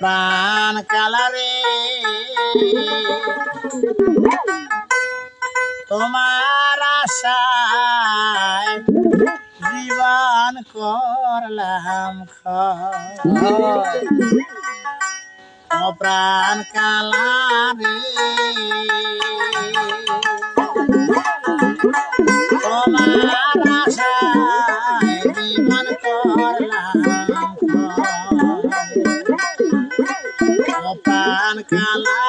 প্রাণ কালারে তোমার আশায় জীবন করলাম। প্রাণ কালারে প্রাণ কালারে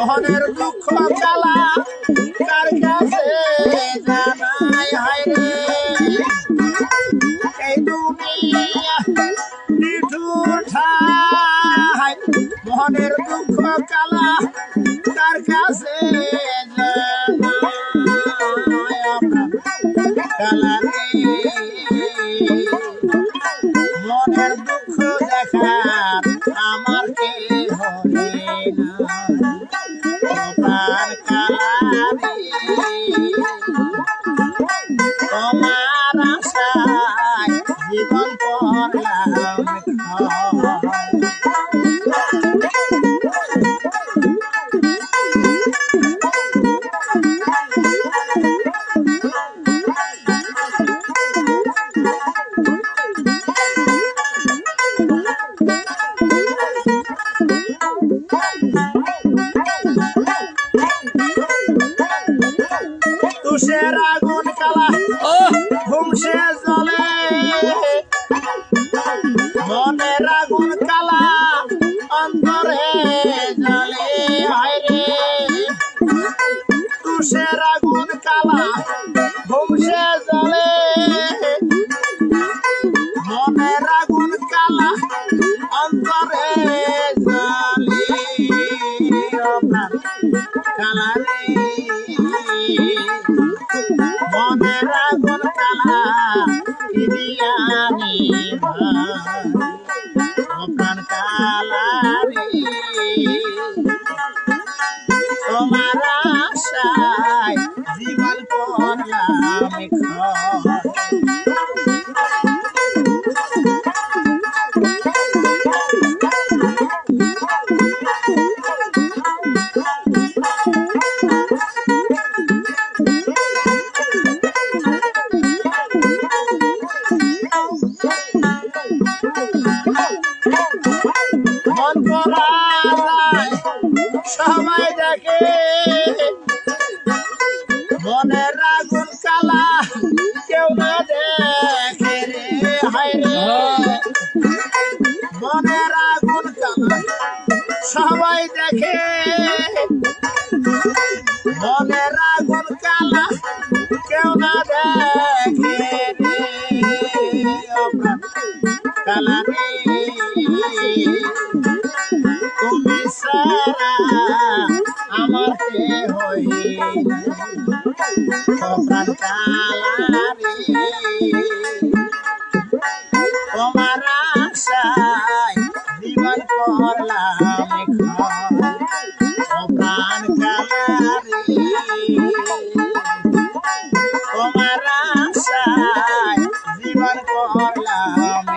মনের দুঃখ জ্বালা কার কাছে জানাই হায় রে? এই দুনিয়া নিঠুর ঠাই মনের দুঃখ জ্বালা কার কাছে মনের দুঃখ দেখার তুষের আগুন কালা ঘুমসে জলে মনের আগুন কালা অন্তরে জলে কালা রে মনের আগুন মনের আগুন কালা সবাই দেখে মনের আগুন কালা কেউ না দেখে কালা তুমি সারা